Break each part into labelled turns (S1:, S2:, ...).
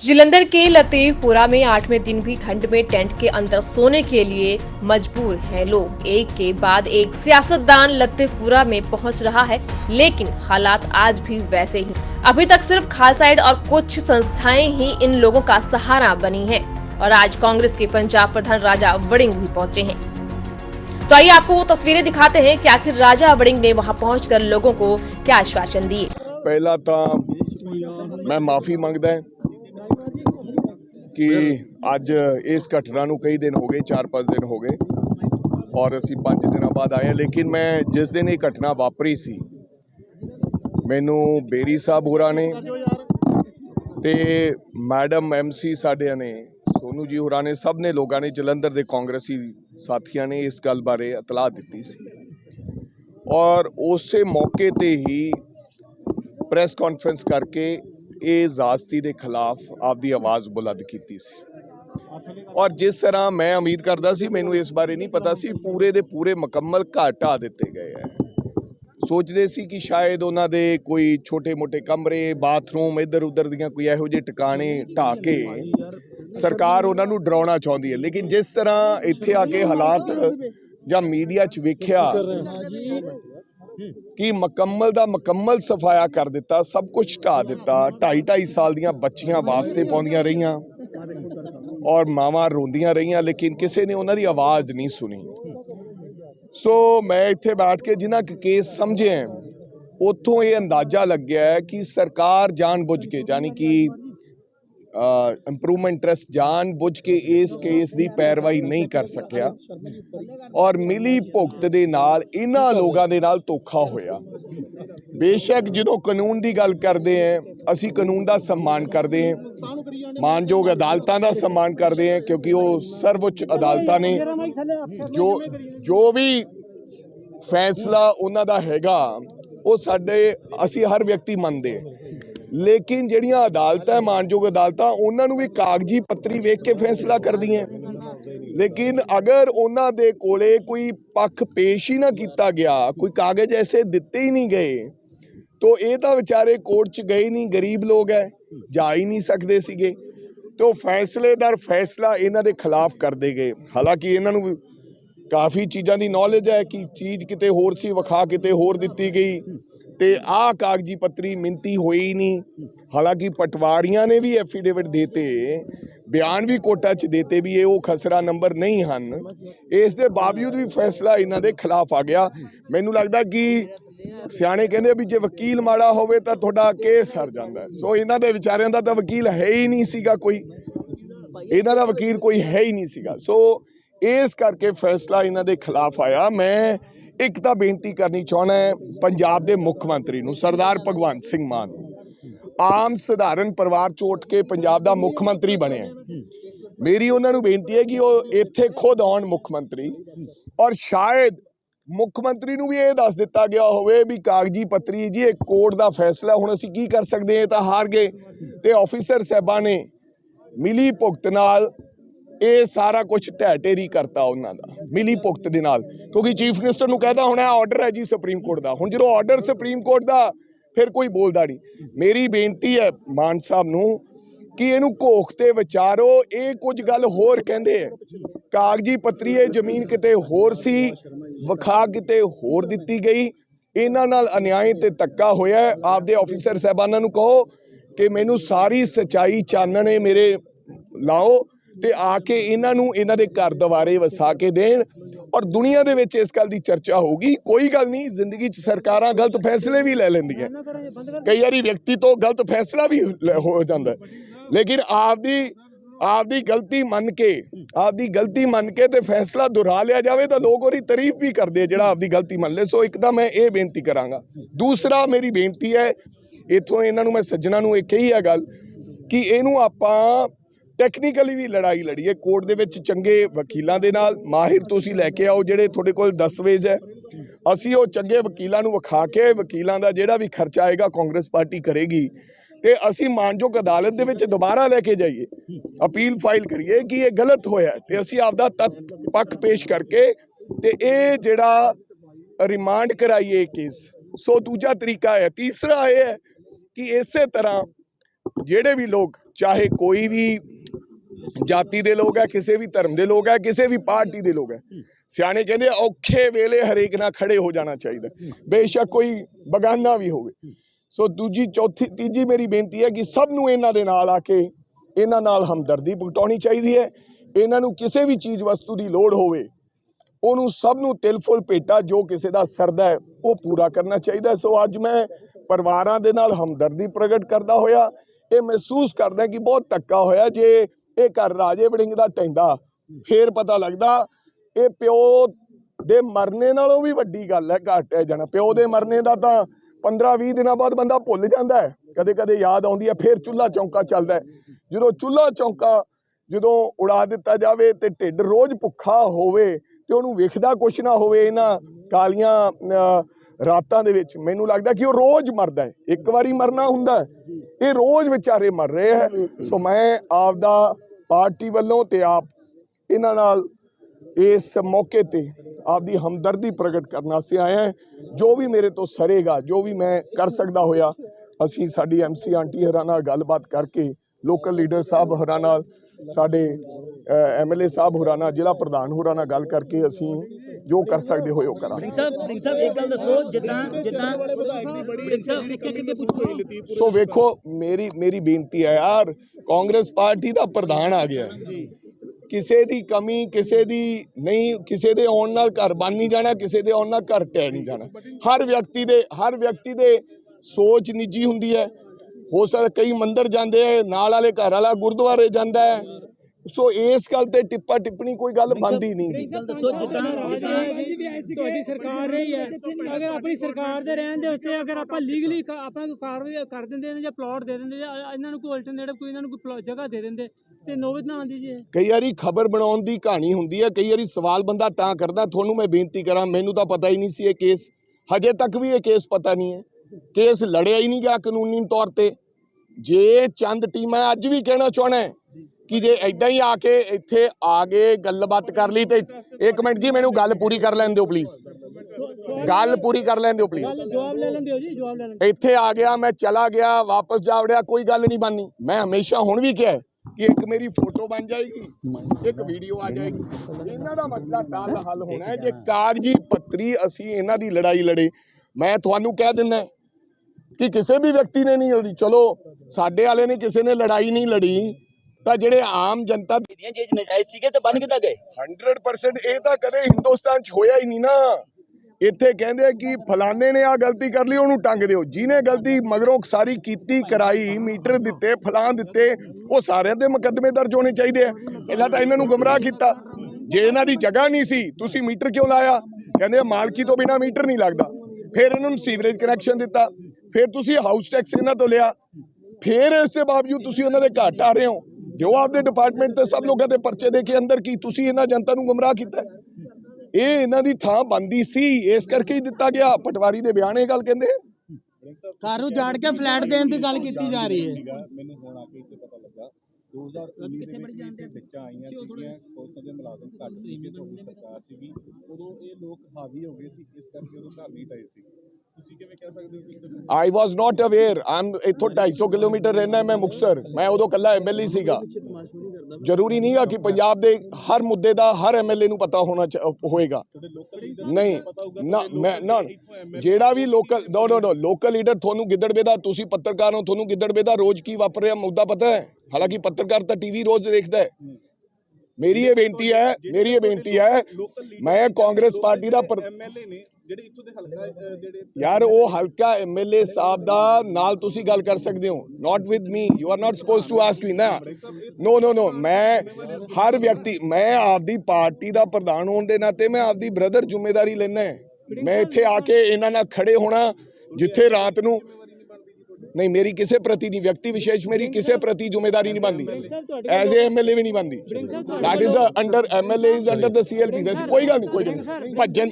S1: जिलंदर के लतेहपुरा में आठवें दिन भी ठंड में टेंट के अंदर सोने के लिए मजबूर हैं लोग। एक के बाद एक सियासतदान लतेहपुरा में पहुँच रहा है, लेकिन हालात आज भी वैसे ही। अभी तक सिर्फ़ खालसाइड और कुछ संस्थाएँ ही इन लोगों का सहारा बनी हैं और आज कांग्रेस के पंजाब प्रधान राजा वड़िंग भी पहुँचे हैं। तो आइए आपको वो तस्वीरें दिखाते हैं की आखिर राजा वड़िंग ने वहाँ पहुँच लोगों को क्या आश्वासन दिए।
S2: पहला तो था मैं माफ़ी माँगता है। ਕਿ ਅੱਜ ਇਸ ਘਟਨਾ ਨੂੰ ਕਈ ਦਿਨ ਹੋ ਗਏ 4-5 ਦਿਨ ਹੋ ਗਏ ਔਰ ਅਸੀਂ 5 ਦਿਨਾਂ ਬਾਅਦ ਆਏ ਹਾਂ। ਲੇਕਿਨ ਮੈਂ ਜਿਸ ਦਿਨ ਇਹ ਘਟਨਾ ਵਾਪਰੀ ਸੀ, ਮੈਨੂੰ ਬੇਰੀ ਸਾਹਿਬ ਹੋਰਾਂ ਨੇ ਤੇ ਮੈਡਮ ਐਮਸੀ ਸਾਡਿਆਂ ਨੇ, ਸੋਨੂ ਜੀ ਹੋਰਾਂ ਨੇ, ਸਭ ਨੇ ਲੋਕਾਂ ਨੇ, ਜਲੰਧਰ ਦੇ ਕਾਂਗਰਸੀ ਸਾਥੀਆਂ ਨੇ ਇਸ ਗੱਲ ਬਾਰੇ ਇਤਲਾਹ ਦਿੱਤੀ ਸੀ। ਔਰ ਉਸੇ ਮੌਕੇ ਤੇ ਹੀ ਪ੍ਰੈਸ ਕਾਨਫਰੰਸ ਕਰਕੇ ਇਹ ਜ਼ਾਸਤੀ ਦੇ ਖਿਲਾਫ ਆਪਦੀ ਆਵਾਜ਼ ਬੁਲੰਦ ਕੀਤੀ ਸੀ। ਔਰ ਜਿਸ ਤਰ੍ਹਾਂ ਮੈਂ ਉਮੀਦ ਕਰਦਾ ਸੀ, ਮੈਨੂੰ ਇਸ ਬਾਰੇ ਨਹੀਂ ਪਤਾ ਸੀ, ਪੂਰੇ ਦੇ ਪੂਰੇ ਮੁਕੰਮਲ ਘਾਟਾ ਦਿੱਤੇ ਗਏ ਹੈ। ਸੋਚਦੇ ਸੀ ਕਿ ਸ਼ਾਇਦ ਉਹਨਾਂ ਦੇ ਕੋਈ ਛੋਟੇ-ਮੋਟੇ ਕਮਰੇ, ਬਾਥਰੂਮ ਇੱਧਰ ਉੱਧਰ ਦੀਆਂ ਕੋਈ ਇਹੋ ਜਿਹੇ ਟਿਕਾਣੇ ਢਾ ਕੇ ਸਰਕਾਰ ਉਹਨਾਂ ਨੂੰ ਡਰਾਉਣਾ ਚਾਹੁੰਦੀ ਹੈ। ਲੇਕਿਨ ਜਿਸ ਤਰ੍ਹਾਂ ਇੱਥੇ ਆ ਕੇ ਹਾਲਾਤ ਜਾਂ ਮੀਡੀਆ 'ਚ ਵੇਖਿਆ ਕਿ ਮੁਕੰਮਲ ਦਾ ਮੁਕੰਮਲ ਸਫਾਇਆ ਕਰ ਦਿੱਤਾ ਸਭ ਕੁਝ ਢਾ ਦਿੱਤਾ 2.5 2.5 ਸਾਲ ਦੀਆਂ ਬੱਚੀਆਂ ਵਾਸਤੇ ਪਾਉਂਦੀਆਂ ਰਹੀਆਂ ਔਰ ਮਾਵਾਂ ਰੋਂਦੀਆਂ ਰਹੀਆਂ ਲੇਕਿਨ ਕਿਸੇ ਨੇ ਉਹਨਾਂ ਦੀ ਆਵਾਜ਼ ਨਹੀਂ ਸੁਣੀ। ਸੋ ਮੈਂ ਇੱਥੇ ਬੈਠ ਕੇ ਜਿਨ੍ਹਾਂ ਕੇਸ ਸਮਝੇ ਹੈ, ਉੱਥੋਂ ਇਹ ਅੰਦਾਜ਼ਾ ਲੱਗਿਆ ਕਿ ਸਰਕਾਰ ਜਾਣਬੁੱਝ ਕੇ ਯਾਨੀ ਕਿ ਇੰਪਰੂਵਮੈਂਟ ਟਰਸਟ ਜਾਣਬੁੱਝ ਕੇ ਇਸ ਕੇਸ ਦੀ ਪੈਰਵਾਈ ਨਹੀਂ ਕਰ ਸਕਿਆ ਔਰ ਮਿਲੀ ਭੁਗਤ ਦੇ ਨਾਲ ਇਹਨਾਂ ਲੋਕਾਂ ਦੇ ਨਾਲ ਧੋਖਾ ਹੋਇਆ। ਬੇਸ਼ੱਕ ਜਦੋਂ ਕਾਨੂੰਨ ਦੀ ਗੱਲ ਕਰਦੇ ਹਾਂ, ਅਸੀਂ ਕਾਨੂੰਨ ਦਾ ਸਨਮਾਨ ਕਰਦੇ ਹਾਂ, ਮਾਨਯੋਗ ਅਦਾਲਤਾਂ ਦਾ ਸਨਮਾਨ ਕਰਦੇ ਹਾਂ ਕਿਉਂਕਿ ਉਹ ਸਰਵਉੱਚ ਅਦਾਲਤਾਂ ਨੇ। ਜੋ ਜੋ ਵੀ ਫੈਸਲਾ ਉਹਨਾਂ ਦਾ ਹੈਗਾ, ਉਹ ਸਾਡੇ, ਅਸੀਂ ਹਰ ਵਿਅਕਤੀ ਮੰਨਦੇ ਹਾਂ। ਲੇਕਿਨ ਜਿਹੜੀਆਂ ਅਦਾਲਤਾਂ ਮਾਨਯੋਗ ਅਦਾਲਤਾਂ ਉਹਨਾਂ ਨੂੰ ਵੀ ਕਾਗਜ਼ੀ ਪੱਤਰੀ ਵੇਖ ਕੇ ਫੈਸਲਾ ਕਰਦੀਆਂ। ਲੇਕਿਨ ਅਗਰ ਉਹਨਾਂ ਦੇ ਕੋਲੇ ਕੋਈ ਪੱਖ ਪੇਸ਼ ਹੀ ਨਾ ਕੀਤਾ ਗਿਆ ਕੋਈ ਕਾਗਜ਼ ਐਸੇ ਦਿੱਤੇ ਹੀ ਨਹੀਂ ਗਏ ਤੋ ਇਹ ਤਾਂ ਵਿਚਾਰੇ ਕੋਰਟ 'ਚ ਗਏ ਨਹੀਂ ਗਰੀਬ ਲੋਕ ਹੈ ਜਾ ਹੀ ਨਹੀਂ ਸਕਦੇ ਸੀਗੇ। ਤੋ ਫੈਸਲੇਦਾਰ ਫੈਸਲਾ ਇਹਨਾਂ ਦੇ ਖਿਲਾਫ ਕਰਦੇ ਗਏ। ਹਾਲਾਂਕਿ ਇਹਨਾਂ ਨੂੰ ਕਾਫੀ ਚੀਜ਼ਾਂ ਦੀ ਨੌਲੇਜ ਹੈ ਕਿ ਚੀਜ਼ ਕਿਤੇ ਹੋਰ ਸੀ ਵਿਖਾ ਕਿਤੇ ਹੋਰ ਦਿੱਤੀ ਗਈ। ਤੇ ਆਹ ਕਾਗਜ਼ੀ ਪੱਤਰੀ ਮਿੰਤੀ ਹੋਈ ਨਹੀਂ। ਹਾਲਾਂਕਿ ਪਟਵਾਰੀਆਂ ਨੇ ਵੀ ਐਫੀਡੇਵਿਟ ਦੇਤੇ। ਬਿਆਨ ਵੀ ਕੋਟਾ 'ਚ ਦੇਤੇ ਵੀ ਇਹ ਉਹ ਖਸਰਾ ਨੰਬਰ ਨਹੀਂ ਹਨ। ਇਸ ਦੇ ਬਾਵਜੂਦ ਵੀ ਫੈਸਲਾ ਇਹਨਾਂ ਦੇ ਖਿਲਾਫ ਆ ਗਿਆ। ਮੈਨੂੰ ਲੱਗਦਾ ਕਿ ਸਿਆਣੇ ਕਹਿੰਦੇ ਵੀ ਜੇ ਵਕੀਲ ਮਾੜਾ ਹੋਵੇ ਤਾਂ ਤੁਹਾਡਾ ਕੇਸ ਹਰ ਜਾਂਦਾ। ਸੋ ਇਹਨਾਂ ਦੇ ਵਿਚਾਰਿਆਂ ਦਾ ਤਾਂ ਵਕੀਲ ਹੈ ਹੀ ਨਹੀਂ ਸੀਗਾ ਕੋਈ। ਇਹਨਾਂ ਦਾ ਵਕੀਲ ਕੋਈ ਹੈ ਹੀ ਨਹੀਂ ਸੀਗਾ। ਸੋ ਇਸ ਕਰਕੇ ਫੈਸਲਾ ਇਹਨਾਂ ਦੇ ਖਿਲਾਫ ਆਇਆ। ਮੈਂ ਇੱਕ ਤਾਂ ਬੇਨਤੀ ਕਰਨੀ ਚਾਹਣਾ ਹੈ ਪੰਜਾਬ ਦੇ ਮੁੱਖ ਮੰਤਰੀ ਨੂੰ, ਸਰਦਾਰ ਭਗਵੰਤ ਸਿੰਘ ਮਾਨ ਆਮ ਸਧਾਰਨ ਪਰਿਵਾਰ ਚੋਂ ਉੱਠ ਕੇ ਪੰਜਾਬ ਦਾ ਮੁੱਖ ਮੰਤਰੀ ਬਣਿਆ ਮੇਰੀ ਉਹਨਾਂ ਨੂੰ ਬੇਨਤੀ ਹੈ ਕਿ ਉਹ ਇੱਥੇ ਖੁਦ ਆਉਣ ਮੁੱਖ ਮੰਤਰੀ। ਔਰ ਸ਼ਾਇਦ ਮੁੱਖ ਮੰਤਰੀ ਨੂੰ ਵੀ ਇਹ ਦੱਸ ਦਿੱਤਾ ਗਿਆ ਹੋਵੇ ਵੀ ਕਾਗਜ਼ੀ ਪੱਤਰੀ ਜੀ, ਇਹ ਕੋਰਟ ਦਾ ਫੈਸਲਾ, ਹੁਣ ਅਸੀਂ ਕੀ ਕਰ ਸਕਦੇ ਹਾਂ? ਤਾਂ ਹਾਰ ਗਏ। ਤੇ ਆਫੀਸਰ ਸਾਹਿਬਾਂ ਨੇ ਮਿਲੀ ਭੁਗਤ ਨਾਲ ਇਹ ਸਾਰਾ ਕੁਝ ਢਹਿ ਢੇਰੀ ਕਰਤਾ ਉਹਨਾਂ ਦਾ। ਮਿਲੀ ਭੁਗਤ ਦੇ ਨਾਲ। ਕਿਉਂਕਿ ਚੀਫ ਮਿਨਿਸਟਰ ਨੂੰ ਕਹਿਦਾ ਹੁਣ ਆਰਡਰ ਹੈ ਜੀ ਸੁਪਰੀਮ ਕੋਰਟ ਦਾ। ਹੁਣ ਜਦੋਂ ਆਰਡਰ ਸੁਪਰੀਮ ਕੋਰਟ ਦਾ, ਫਿਰ ਕੋਈ ਬੋਲਦਾ ਨਹੀਂ। ਮੇਰੀ ਬੇਨਤੀ ਹੈ ਮਾਨ ਸਾਹਿਬ ਨੂੰ ਕਿ ਇਹਨੂੰ ਘੋਖ ਤੇ ਵਿਚਾਰੋ। ਇਹ ਕੁਝ ਗੱਲ ਹੋਰ ਕਹਿੰਦੇ ਹੈ ਕਾਗਜ਼ੀ ਪੱਤਰੀ ਇਹ ਜ਼ਮੀਨ ਕਿਤੇ ਹੋਰ ਸੀ ਵਿਖਾ ਕਿਤੇ ਹੋਰ ਦਿੱਤੀ ਗਈ। ਇਹਨਾਂ ਨਾਲ ਅਨਿਆਏ ਤੇ ਧੱਕਾ ਹੋਇਆ ਆਪਦੇ ਆਫੀਸਰ ਸਾਹਿਬਾਨਾਂ ਨੂੰ ਕਹੋ ਕਿ ਮੈਨੂੰ ਸਾਰੀ ਸਚਾਈ ਚਾਨਣੇ ਮੇਰੇ ਲਾਓ। ਤੇ ਆ ਕੇ ਇਹਨਾਂ ਨੂੰ ਇਹਨਾਂ ਦੇ ਘਰ ਦੁਆਰੇ ਵਸਾ ਕੇ ਦੇਣ। ਔਰ ਦੁਨੀਆ ਦੇ ਵਿੱਚ ਇਸ ਗੱਲ ਦੀ ਚਰਚਾ ਹੋਊਗੀ। ਕੋਈ ਗੱਲ ਨਹੀਂ, ਜ਼ਿੰਦਗੀ 'ਚ ਸਰਕਾਰਾਂ ਗਲਤ ਫੈਸਲੇ ਵੀ ਲੈ ਲੈਂਦੀਆਂ। ਕਈ ਵਾਰੀ ਵਿਅਕਤੀ ਤੋਂ ਗਲਤ ਫੈਸਲਾ ਵੀ ਲੈ- ਹੋ ਜਾਂਦਾ। ਲੇਕਿਨ ਆਪਦੀ ਆਪਦੀ ਗਲਤੀ ਮੰਨ ਕੇ, ਆਪਦੀ ਗਲਤੀ ਮੰਨ ਕੇ ਤੇ ਫੈਸਲਾ ਦੁਹਰਾ ਲਿਆ ਜਾਵੇ ਤਾਂ ਲੋਕ ਉਹਦੀ ਤਾਰੀਫ ਵੀ ਕਰਦੇ ਜਿਹੜਾ ਆਪਦੀ ਗਲਤੀ ਮੰਨ ਲੇ। ਸੋ ਇੱਕ ਤਾਂ ਮੈਂ ਇਹ ਬੇਨਤੀ ਕਰਾਂਗਾ। ਦੂਸਰਾ ਮੇਰੀ ਬੇਨਤੀ ਹੈ, ਇਥੋਂ ਇਹਨਾਂ ਨੂੰ ਮੈਂ ਸੱਜਣਾ ਨੂੰ ਇੱਕ ਹੀ ਹੈ ਗੱਲ ਕਿ ਇਹਨੂੰ ਆਪਾਂ ਟੈਕਨੀਕਲੀ ਵੀ ਲੜਾਈ ਲੜੀਏ ਕੋਰਟ ਦੇ ਵਿੱਚ ਚੰਗੇ ਵਕੀਲਾਂ ਦੇ ਨਾਲ, ਮਾਹਿਰ ਤੁਸੀਂ ਲੈ ਕੇ ਆਓ ਜਿਹੜੇ ਤੁਹਾਡੇ ਕੋਲ ਦਸਤਾਵੇਜ਼ ਹੈ। ਅਸੀਂ ਉਹ ਚੰਗੇ ਵਕੀਲਾਂ ਨੂੰ ਵਿਖਾ ਕੇ, ਵਕੀਲਾਂ ਦਾ ਜਿਹੜਾ ਵੀ ਖਰਚਾ ਆਏਗਾ ਕਾਂਗਰਸ ਪਾਰਟੀ ਕਰੇਗੀ। ਤੇ ਅਸੀਂ ਮਾਨਯੋਗ ਅਦਾਲਤ ਦੇ ਵਿੱਚ ਦੁਬਾਰਾ ਲੈ ਕੇ ਜਾਈਏ। ਅਪੀਲ ਫਾਈਲ ਕਰੀਏ ਕਿ ਇਹ ਗਲਤ ਹੋਇਆ ਹੈ। ਤੇ ਅਸੀਂ ਆਪਦਾ ਤੱਥ ਪੱਖ ਪੇਸ਼ ਕਰਕੇ ਤੇ ਇਹ ਜਿਹੜਾ ਰਿਮਾਂਡ ਕਰਾਈਏ ਕੇਸ। ਸੋ ਦੂਜਾ ਤਰੀਕਾ ਹੈ। ਤੀਸਰਾ ਇਹ ਹੈ ਕਿ ਇਸੇ ਤਰ੍ਹਾਂ ਜਿਹੜੇ ਵੀ ਲੋਕ, ਚਾਹੇ ਕੋਈ ਵੀ ਜਾਤੀ ਦੇ ਲੋਕ ਹੈ, ਕਿਸੇ ਵੀ ਧਰਮ ਦੇ ਲੋਕ ਹੈ, ਕਿਸੇ ਵੀ ਪਾਰਟੀ ਦੇ ਲੋਕ ਹੈ। ਸਿਆਣੇ ਕਹਿੰਦੇ ਔਖੇ ਵੇਲੇ ਹਰੇਕ ਨਾਲ ਖੜੇ ਹੋ ਜਾਣਾ ਚਾਹੀਦਾ ਬੇਸ਼ੱਕ ਕੋਈ ਬਗਾਨਾ ਵੀ ਹੋਵੇ। ਸੋ ਦੂਜੀ, ਚੌਥੀ, ਤੀਜੀ ਮੇਰੀ ਬੇਨਤੀ ਹੈ ਕਿ ਸਭ ਨੂੰ ਇਹਨਾਂ ਦੇ ਨਾਲ ਆ ਕੇ ਇਹਨਾਂ ਨਾਲ ਹਮਦਰਦੀ ਪ੍ਰਗਟਾਉਣੀ ਚਾਹੀਦੀ ਹੈ। ਇਹਨਾਂ ਨੂੰ ਕਿਸੇ ਵੀ ਚੀਜ਼ ਵਸਤੂ ਦੀ ਲੋੜ ਹੋਵੇ, ਉਹਨੂੰ ਸਭ ਨੂੰ ਤਿਲ ਫੁੱਲ ਭੇਟਾ ਜੋ ਕਿਸੇ ਦਾ ਸਰਦਾ ਹੈ, ਉਹ ਪੂਰਾ ਕਰਨਾ ਚਾਹੀਦਾ ਸੋ ਅੱਜ ਮੈਂ ਪਰਿਵਾਰਾਂ ਦੇ ਨਾਲ ਹਮਦਰਦੀ ਪ੍ਰਗਟ ਕਰਦਾ ਹੋਇਆ, ਇਹ ਮਹਿਸੂਸ ਕਰਦਾ ਕਿ ਬਹੁਤ ਧੱਕਾ ਹੋਇਆ। ਜੇ ਇਹ ਘਰ ਰਾਜੇ ਵੜਿੰਗ ਦਾ ਟੈਂਦਾ ਫੇਰ ਪਤਾ ਲੱਗਦਾ ਇਹ ਪਿਓ ਦੇ ਮਰਨੇ ਨਾਲੋਂ ਵੀ ਵੱਡੀ ਗੱਲ ਹੈ ਘੱਟ ਹੈ ਜਾਣਾ। ਪਿਓ ਦੇ ਮਰਨੇ ਦਾ ਤਾਂ 15 20 ਦਿਨਾਂ ਬਾਅਦ ਬੰਦਾ ਭੁੱਲ ਜਾਂਦਾ ਹੈ। ਕਦੇ ਕਦੇ ਯਾਦ ਆਉਂਦੀ ਹੈ ਫੇਰ ਚੁੱਲਾ ਚੌਂਕਾ ਚੱਲਦਾ ਜਦੋਂ ਚੁੱਲਾ ਚੌਂਕਾ ਜਦੋਂ ਉਡਾ ਦਿੱਤਾ ਜਾਵੇ ਤੇ ਢਿੱਡ ਰੋਜ਼ ਭੁੱਖਾ ਹੋਵੇ ਤੇ ਉਹਨੂੰ ਵੇਖਦਾ ਕੁਛ ਨਾ ਹੋਵੇ ਇਹਨਾਂ ਕਾਲੀਆਂ ਅਹ, ਰਾਤਾਂ ਦੇ ਵਿੱਚ ਮੈਨੂੰ ਲੱਗਦਾ ਕਿ ਉਹ ਰੋਜ਼ ਮਰਦਾ ਹੈ। ਇੱਕ ਵਾਰੀ ਮਰਨਾ ਹੁੰਦਾ ਇਹ ਰੋਜ਼ ਵਿਚਾਰੇ ਮਰ ਰਹੇ ਹੈ। ਸੋ ਮੈਂ ਆਪਦਾ ਪਾਰਟੀ ਵੱਲੋਂ ਤੇ ਆਪ ਇਹਨਾਂ ਨਾਲ ਇਸ ਮੌਕੇ ਤੇ ਆਪਦੀ ਹਮਦਰਦੀ ਪ੍ਰਗਟ ਕਰਨ ਵਾਸਤੇ ਆਇਆ ਹਾਂ। ਜੋ ਵੀ ਮੇਰੇ ਤੋਂ ਸਰੇਗਾ ਜੋ ਵੀ ਮੈਂ ਕਰ ਸਕਦਾ ਹੋਇਆ ਅਸੀਂ ਸਾਡੀ ਐਮਸੀ ਆਂਟੀ ਹਰਾਂ ਨਾਲ ਗੱਲਬਾਤ ਕਰਕੇ ਲੋਕਲ ਲੀਡਰ ਸਾਹਿਬ ਹਰਾਂ ਨਾਲ ਸਾਡੇ ਐਮਐਲਏ ਸਾਹਿਬ ਹੋਰਾਂ ਨਾਲ ਜ਼ਿਲ੍ਹਾ ਪ੍ਰਧਾਨ ਹੋਰਾਂ ਨਾਲ ਗੱਲ ਕਰਕੇ ਅਸੀਂ ਜੋ ਕਰ ਸਕਦੇ ਹੋਏ ਉਹ ਕਰਾਂਗੇ।
S3: ਸਿੰਘ ਸਾਹਿਬ ਸਿੰਘ ਸਾਹਿਬ ਇੱਕ ਗੱਲ ਦੱਸੋ ਜਿੱਦਾਂ ਜਿੱਦਾਂ ਸਿੰਘ ਸਾਹਿਬ ਇੱਕ ਇੱਕ ਪੁੱਛੋ
S2: ਸੋ ਵੇਖੋ ਮੇਰੀ ਮੇਰੀ ਬੇਨਤੀ ਹੈ ਯਾਰ ਕਾਂਗਰਸ ਪਾਰਟੀ ਦਾ ਪ੍ਰਧਾਨ ਆ ਗਿਆ। ਕਿਸੇ ਦੀ ਕਮੀ ਕਿਸੇ ਦੀ ਨਹੀਂ ਕਿਸੇ ਦੇ ਆਉਣ ਨਾਲ ਘਰ ਬਣ ਨਹੀਂ ਜਾਣਾ ਕਿਸੇ ਦੇ ਆਉਣ ਨਾਲ ਘਰ ਟਹਿ ਨਹੀਂ ਜਾਣਾ। ਹਰ ਵਿਅਕਤੀ ਦੇ ਹਰ ਵਿਅਕਤੀ ਦੇ ਸੋਚ ਨਿੱਜੀ ਹੁੰਦੀ ਹੈ। ਹੋ ਸਕਦਾ ਕਈ ਮੰਦਰ ਜਾਂਦੇ ਹੈ ਨਾਲ ਵਾਲੇ ਘਰ ਵਾਲਾ ਗੁਰਦੁਆਰੇ ਜਾਂਦਾ ਹੈ। ਸੋ ਇਸ ਗੱਲ ਤੇ ਟਿੱਪਾ ਟਿੱਪਣੀ ਕੋਈ ਗੱਲ ਬਣਦੀ ਨਹੀਂ ਗੀ।
S3: ਇੱਕ ਗੱਲ ਦੱਸੋ ਜਿੱਦਾਂ ਜਿੱਦਾਂ
S4: ਤੁਹਾਡੀ ਸਰਕਾਰ ਰਹੀ ਹੈ ਅਗਰ ਆਪਣੀ ਸਰਕਾਰ ਦੇ ਰਹਿਣ ਦੇ ਉੱਤੇ ਅਗਰ ਆਪਾਂ ਲੀਗਲੀ ਆਪਾਂ ਕੋਈ ਕਾਰਵਾਈ ਕਰ ਦਿੰਦੇ ਨੇ ਜਾਂ ਪਲਾਟ ਦੇ ਦਿੰਦੇ ਜਾਂ ਇਹਨਾਂ ਨੂੰ ਕੋਈ ਅਲਟਰਨੇਟਿਵ ਕੋਈ ਇਹਨਾਂ ਨੂੰ ਕੋਈ ਜਗ੍ਹਾ ਦੇ ਦਿੰਦੇ ਤੇ ਨੋਬਤ ਨਾ ਆਉਂਦੀ ਜੀ।
S2: ਕਈ ਵਾਰੀ ਖਬਰ ਬਣਾਉਣ ਦੀ ਕਹਾਣੀ ਹੁੰਦੀ ਹੈ ਕਈ ਵਾਰੀ ਸਵਾਲ ਬੰਦਾ ਤਾਂ ਕਰਦਾ ਤੁਹਾਨੂੰ ਮੈਂ ਬੇਨਤੀ ਕਰਾਂ ਮੈਨੂੰ ਤਾਂ ਪਤਾ ਹੀ ਨਹੀਂ ਸੀ ਇਹ ਕੇਸ ਹਜੇ ਤੱਕ ਵੀ ਇਹ ਕੇਸ ਪਤਾ ਨਹੀਂ ਹੈ ਕੇਸ ਲੜਿਆ ਹੀ ਨਹੀਂ ਗਿਆ ਕਾਨੂੰਨੀ ਤੌਰ ਤੇ ਜੇ ਚੰਦ ਟੀਮਾਂ ਅੱਜ ਵੀ ਕਹਿਣਾ ਚਾਹਣਾ ਹੈ ਕਿ ਜੇ ਐਦਾਂ ਹੀ ਆ ਕੇ ਇੱਥੇ ਆ ਗਏ ਗੱਲਬਾਤ ਕਰ ਲਈ ਤੇ ਇੱਕ ਮਿੰਟ ਜੀ ਮੈਨੂੰ ਗੱਲ ਪੂਰੀ ਕਰ ਲੈਣ ਦਿਓ ਪਲੀਜ਼ ਗੱਲ ਪੂਰੀ ਕਰ ਲੈਣ ਦਿਓ ਪਲੀਜ਼
S4: ਜਵਾਬ ਲੈ ਲੈਂਦੇ ਹੋ ਜੀ ਜਵਾਬ ਲੈ ਲੈਂਦੇ
S2: ਇੱਥੇ ਆ ਗਿਆ ਮੈਂ ਚਲਾ ਗਿਆ ਵਾਪਸ ਜਾ ਵੜਿਆ ਕੋਈ ਗੱਲ ਨਹੀਂ ਬਣਨੀ। ਮੈਂ ਹਮੇਸ਼ਾ ਹੁਣ ਵੀ ਕਿਹਾ ਕਿ ਇੱਕ ਮੇਰੀ ਫੋਟੋ ਬਣ ਜਾਏਗੀ ਇੱਕ ਵੀਡੀਓ ਆ ਜਾਏਗੀ। ਇਹਨਾਂ ਦਾ ਮਸਲਾ ਤਾਂ ਹੱਲ ਹੋਣਾ ਹੈ। ਜੇ ਕਾਗਜੀ ਪੱਤਰੀ ਅਸੀਂ ਇਹਨਾਂ ਦੀ ਲੜਾਈ ਲੜੇ ਮੈਂ ਤੁਹਾਨੂੰ ਕਹਿ ਦਿੰਦਾ ਕਿ ਕਿਸੇ ਵੀ ਵਿਅਕਤੀ ਨੇ ਨਹੀਂ ਲੜੀ। ਚਲੋ ਸਾਡੇ ਵਾਲੇ ਨੇ ਕਿਸੇ ਨੇ ਲੜਾਈ ਨਹੀਂ ਲੜੀ। ਤਾਂ ਜਿਹੜੇ ਆਮ ਜਨਤਾ
S3: ਦੀਆਂ ਜੇ ਨਜਾਇਜ਼ ਸੀਗੇ ਤੇ ਬਣ ਕਿੱਦਾਂ ਗਏ?
S2: 100% ਇਹ ਤਾਂ ਕਦੇ ਹਿੰਦੁਸਤਾਨ 'ਚ ਹੋਇਆ ਹੀ ਨਹੀਂ ਨਾ। ਇੱਥੇ ਕਹਿੰਦੇ ਆ ਕਿ ਫਲਾਣੇ ਨੇ ਆ ਗਲਤੀ ਕਰ ਲਈ ਉਹਨੂੰ ਟੰਗ ਦਿਓ। ਜਿਹਨੇ ਗਲਤੀ ਮਗਰੋਂ ਸਾਰੀ ਕੀਤੀ ਕਰਾਈ ਮੀਟਰ ਦਿੱਤੇ ਫਲਾਂ ਦਿੱਤੇ ਉਹ ਸਾਰਿਆਂ ਦੇ ਮੁਕੱਦਮੇ ਦਰਜ ਹੋਣੇ ਚਾਹੀਦੇ ਆ। ਪਹਿਲਾਂ ਤਾਂ ਇਹਨਾਂ ਨੂੰ ਗੁੰਮਰਾਹ ਕੀਤਾ। ਜੇ ਇਹਨਾਂ ਦੀ ਜਗ੍ਹਾ ਨਹੀਂ ਸੀ ਤੁਸੀਂ ਮੀਟਰ ਕਿਉਂ ਲਾਇਆ? ਕਹਿੰਦੇ ਮਾਲਕੀ ਤੋਂ ਬਿਨਾ ਮੀਟਰ ਨਹੀਂ ਲੱਗਦਾ। ਫਿਰ ਇਹਨਾਂ ਨੂੰ ਸੀਵਰੇਜ ਕਨੈਕਸ਼ਨ ਦਿੱਤਾ। ਫਿਰ ਤੁਸੀਂ ਹਾਊਸ ਟੈਕਸ ਇਹਨਾਂ ਤੋਂ ਲਿਆ। ਫਿਰ ਇਸ ਦੇ ਬਾਵਜੂਦ ਤੁਸੀਂ ਉਹਨਾਂ ਦੇ ਘਰ ਆ ਰਹੇ ਹੋ। ਜੋ ਆਪਦੇ ਡਿਪਾਰਟਮੈਂਟ ਤੇ ਸਭ ਲੋਕਾਂ ਦੇ ਪਰਚੇ ਦੇ ਕੇ ਅੰਦਰ ਕੀ ਤੁਸੀਂ ਇਹਨਾਂ ਜਨਤਾ ਨੂੰ ਗੁੰਮਰਾਹ ਕੀਤਾ ਹੈ? ਇਹ ਇਹਨਾਂ ਦੀ ਥਾਂ ਬੰਦੀ ਸੀ ਇਸ ਕਰਕੇ ਹੀ ਦਿੱਤਾ ਗਿਆ ਪਟਵਾਰੀ ਦੇ ਬਿਆਨ ਇਹ ਗੱਲ ਕਹਿੰਦੇ।
S5: ਘਰ ਉਜਾੜ ਕੇ ਫਲੈਟ ਦੇਣ ਦੀ ਗੱਲ ਕੀਤੀ ਜਾ ਰਹੀ ਹੈ
S6: ਮੈਨੂੰ ਹੁਣ ਆ ਕੇ ਇੱਥੇ ਪਤਾ ਲੱਗਾ 2019 ਦੇ ਵਿੱਚ ਵਿੱਚਾਂ ਆਈਆਂ ਸੀਗੀਆਂ ਪੁਲਿਸ ਦੇ ਮੁਲਾਜ਼ਮ ਘੱਟ ਸੀਗੇ ਤੁਹਾਡੀ ਸਰਕਾਰ ਸੀਗੀ ਉਦੋਂ ਇਹ ਲੋਕ ਹਾਵੀ ਹੋ ਗਏ ਸੀ ਇਸ ਕਰਕੇ ਉਦੋਂ ਘਰ ਨਹੀਂ ਪਏ ਸੀ ਤੁਸੀਂ ਕਿਵੇਂ ਕਹਿ ਸਕਦੇ ਹੋ ਕਿ ਇੱਥੇ
S2: ਆਈ ਵਾਸ ਨਾਟ ਅਵੇਅਰ ਆਮ ਇੱਥੋਂ 250 ਕਿਲੋਮੀਟਰ ਰਹਿਣਾ ਮੈਂ ਮੁਕਸਰ ਮੈਂ ਉਦੋਂ ਕੱਲਾ ਐਮਐਲਏ ਸੀਗਾ। ਜ਼ਰੂਰੀ ਨਹੀਂ ਆ ਕਿ ਪੰਜਾਬ ਦੇ ਹਰ ਮੁੱਦੇ ਦਾ ਹਰ ਐਮਐਲਏ ਨੂੰ ਪਤਾ ਹੋਣਾ ਹੋਏਗਾ। ਨਹੀਂ ਨਾ ਮੈਂ ਨਾ ਜਿਹੜਾ ਵੀ local no no no local leader ਤੁਹਾਨੂੰ ਗਿੱਦੜਵੇ ਦਾ ਤੁਸੀਂ ਪੱਤਰਕਾਰ ਹੋ ਤੁਹਾਨੂੰ ਗਿੱਦੜਵੇ ਦਾ ਰੋਜ਼ ਕੀ ਵਾਪਰ ਰਿਹਾ ਮੁੱਦਾ ਪਤਾ ਹੈ? ਹਾਲਾਂਕਿ ਪੱਤਰਕਾਰ ਤਾਂ ਟੀਵੀ ਰੋਜ਼ ਦੇਖਦਾ ਹੈ। ਮੇਰੀ ਇਹ ਬੇਨਤੀ ਹੈ ਮੇਰੀ ਇਹ ਬੇਨਤੀ ਹੈ ਮੈਂ ਕਾਂਗਰਸ ਪਾਰਟੀ ਦਾ
S6: ਐਮਐਲਏ ਨੇ ਜਿਹੜੇ ਇੱਥੋਂ ਦੇ ਹਲਕਾ ਜਿਹੜੇ
S2: ਯਾਰ ਉਹ ਹਲਕਾ ਐਮਐਲਏ ਸਾਹਿਬ ਦਾ ਨਾਲ ਤੁਸੀਂ ਗੱਲ ਕਰ ਸਕਦੇ ਹੋ। Not with me you are not supposed to ask me ਨਾ। ਨੋ ਨੋ ਨੋ ਮੈਂ ਹਰ ਵਿਅਕਤੀ ਮੈਂ ਆਪਦੀ ਪਾਰਟੀ ਦਾ ਪ੍ਰਧਾਨ ਹੋਣ ਦੇ ਨਾਤੇ ਮੈਂ ਆਪਦੀ ਬ੍ਰਦਰ ਜ਼ਿੰਮੇਵਾਰੀ ਲੈਣਾ ਹੈ। ਮੈਂ ਇੱਥੇ ਆ ਕੇ ਇਹਨਾਂ ਨਾਲ ਖੜੇ ਹੋਣਾ ਜਿੱਥੇ ਰਾਤ ਨੂੰ ਨਹੀਂ ਮੇਰੀ ਕਿਸੇ ਪ੍ਰਤੀ ਨਹੀਂ ਵਿਅਕਤੀ ਵਿਸ਼ੇਸ਼ ਮੇਰੀ ਕਿਸੇ ਪ੍ਰਤੀ ਜ਼ਿੰਮੇਵਾਰੀ ਨਹੀਂ ਬਣਦੀ। ਐਜ਼ ਏ ਐਮਐਲਏ ਵੀ ਨਹੀਂ ਬਣਦੀ। That is the under MLA is under the CLP ਵੈਸੇ ਕੋਈ ਗੱਲ ਨਹੀਂ ਕੋਈ ਗੱਲ ਨਹੀਂ। ਭੱਜਣ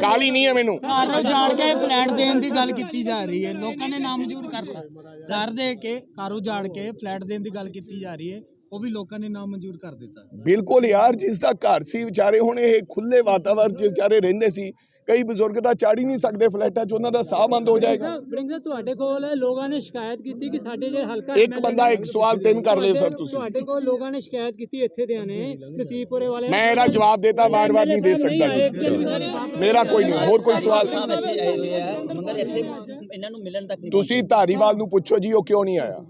S2: ਕਾਲੀ ਨਹੀਂ ਹੈ ਮੈਨੂੰ।
S5: ਘਰ ਉਜਾੜ ਕੇ ਫਲੈਟ ਦੇਣ ਦੀ ਗੱਲ ਕੀਤੀ ਜਾ ਰਹੀ ਹੈ। ਲੋਕਾਂ ਨੇ ਨਾਮਨਜ਼ੂਰ ਕਰਤਾ। ਘਰ ਦੇ ਕੇ ਘਰ ਉਜਾੜ ਕੇ ਫਲੈਟ ਦੇਣ ਦੀ ਗੱਲ ਕੀਤੀ ਜਾ ਰਹੀ ਹੈ। ਉਹ ਵੀ ਲੋਕਾਂ ਨੇ ਨਾਮਨਜ਼ੂਰ ਕਰ ਦਿੱਤਾ।
S2: ਬਿਲਕੁਲ ਯਾਰ ਜਿਸ ਦਾ ਘਰ ਸੀ ਵਿਚਾਰੇ ਹੁਣ ਇਹ ਖੁੱਲੇ ਵਾਤਾਵਰਣ 'ਚ ਵਿਚਾਰੇ ਰਹਿੰਦੇ ਸੀ ਕਈ ਬਜ਼ੁਰਗ ਤਾਂ ਚੜ ਹੀ ਨਹੀਂ ਸਕਦੇ ਫਲੈਟਾਂ 'ਚ ਉਹਨਾਂ ਦਾ ਸਾਹ ਬੰਦ ਹੋ ਜਾਏਗਾ।
S4: ਬ੍ਰਿੰਗ ਤੁਹਾਡੇ ਕੋਲ ਲੋਕਾਂ ਨੇ ਸ਼ਿਕਾਇਤ ਕੀਤੀ ਕਿ ਸਾਡੇ ਜਿਹੜੇ ਹਲਕਾ
S2: ਇੱਕ ਬੰਦਾ ਇੱਕ ਸਵਾਲ ਤਿੰਨ ਕਰ ਲਿਓ ਸਰ ਤੁਸੀਂ।
S4: ਤੁਹਾਡੇ ਕੋਲ ਲੋਕਾਂ ਨੇ ਸ਼ਿਕਾਇਤ ਕੀਤੀ ਇੱਥੇ ਦੇ ਨੇ ਲਤੀਪੁਰੇ ਵਾਲੇ
S2: ਮੈਂ ਇਹਦਾ ਜਵਾਬ ਦੇਤਾ ਵਾਰ-ਵਾਰ ਨਹੀਂ ਦੇ ਸਕਦਾ ਜੀ। ਮੇਰਾ ਕੋਈ ਨਹੀਂ ਹੋਰ ਕੋਈ ਸਵਾਲ?
S3: ਸਾਹਿਬ ਇੱਥੇ ਆਏ ਹੋਏ ਆ। ਮਗਰ ਇੱਥੇ ਇਹਨਾਂ ਨੂੰ ਮਿਲਣ ਤੱਕ ਨਹੀਂ
S2: ਤੁਸੀਂ ਧਾਰੀਵਾਲ ਨੂੰ ਪੁੱਛੋ ਜੀ ਉਹ ਕਿਉਂ ਨਹੀਂ ਆਇਆ?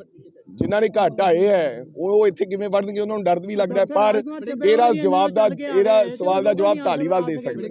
S2: ਜਿਨ੍ਹਾਂ ਨੇ ਘੱਟ ਆਏ ਹੈ ਉਹ ਇੱਥੇ ਕਿਵੇਂ ਵੜਨਗੇ ਉਹਨਾਂ ਨੂੰ ਡਰ ਵੀ ਲੱਗਦਾ ਪਰ ਇਹਦਾ ਜਵਾਬ ਦਾ ਇਹਦਾ ਸਵਾਲ ਦਾ ਜਵਾਬ ਧਾਲੀਵਾਲ ਦੇ ਸਕਦੇ।